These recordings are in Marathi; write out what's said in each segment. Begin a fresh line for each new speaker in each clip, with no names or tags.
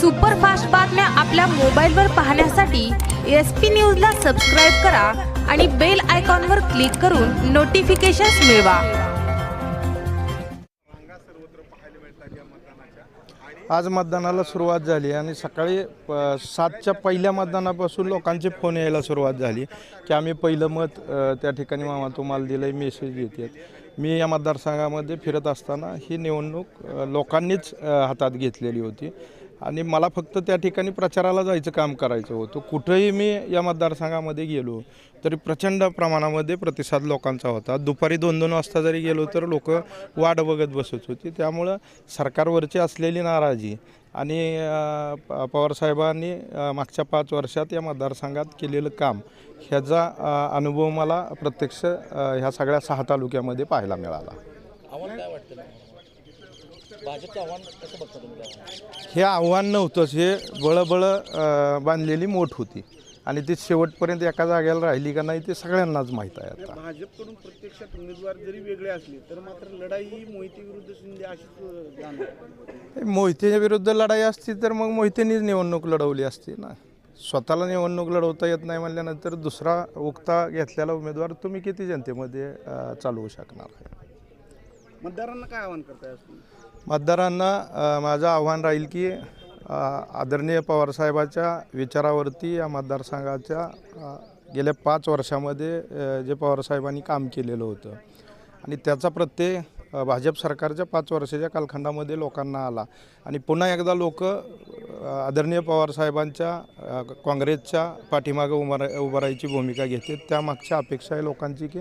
सुपरफास्ट बातम्या आपल्या मोबाईलवर पाहण्यासाठी एस पी न्यूजला सबस्क्राईब करा आणि बेल आयकॉनवर क्लिक करून नोटिफिकेशन्स मिळवा.
आज मतदानाला सुरुवात झाली आणि सकाळी प- सातच्या पहिल्या मतदानापासून लोकांचे फोन यायला सुरुवात झाली की आम्ही पहिलं मत अ, त्या ठिकाणी मामा तुम्हाला दिलं आहे मेसेज येतात मी या मतदारसंघामध्ये फिरत असताना ही निवडणूक अ, लोकांनीच अ, हातात घेतलेली होती. आणि मला फक्त त्या ठिकाणी प्रचाराला जायचं काम करायचं होतं. कुठंही मी या मतदारसंघामध्ये गेलो तरी प्रचंड प्रमाणामध्ये प्रतिसाद लोकांचा होता. दुपारी दोन दोन वाजता जरी गेलो तर लोक वाट बघत बसत होती. त्यामुळं सरकारवरची असलेली नाराजी आणि प- पवारसाहेबांनी मागच्या पाच वर्षात या मतदारसंघात केलेलं काम ह्याचा अनुभव मला प्रत्यक्ष ह्या सगळ्या सहा तालुक्यामध्ये पाहायला मिळाला
आव्हान काय वाटतं तुम्हाला? भाजपचं आव्हान कसं बघता तुम्ही त्या आव्हानाला?
हे आव्हान नव्हतंच हे बळबळ अ, बांधलेली मोठ होती. आणि ती शेवटपर्यंत एका जागेला राहिली का नाही ते सगळ्यांनाच माहीत आहे आता.
भाजपकडून प्रत्यक्षात उमेदवार जरी वेगळे असले तर मात्र लढाई ही मोहिते विरुद्ध शिंदे अशीच जाणार
मोहितेच्या विरुद्ध लढाई असती तर मग मोहितेनीच निवडणूक लढवली असती ना. स्वतःला निवडणूक लढवता येत नाही म्हणल्यानंतर दुसरा उक्ता घेतलेला उमेदवार तुम्ही किती जनतेमध्ये अ, चालवू शकणार आहे?
मतदारांना काय आवाहन करताय आज तुम्ही?
मतदारांना अ, माझं आव्हान राहील की अ, आदरणीय पवारसाहेबाच्या विचारावरती या मतदारसंघाच्या अ, गेल्या पाच वर्षामध्ये अ, जे पवारसाहेबांनी काम केलेलं होतं. आणि त्याचा प्रत्यय अ, भाजप सरकारच्या पाच वर्षाच्या कालखंडामध्ये लोकांना आला. आणि पुन्हा एकदा लोक आदरणीय पवारसाहेबांच्या अ, काँग्रेसच्या पाठीमागं उभा उभं राहायची भूमिका घेते त्यामागच्या अपेक्षा आहे लोकांची की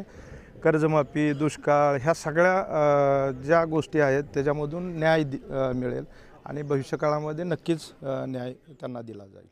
कर्जमाफी दुष्काळ ह्या सगळ्या ज्या गोष्टी आहेत त्याच्यामधून न्याय दि- मिळेल आणि भविष्यकाळामध्ये नक्कीच न्याय त्यांना दिला जाईल.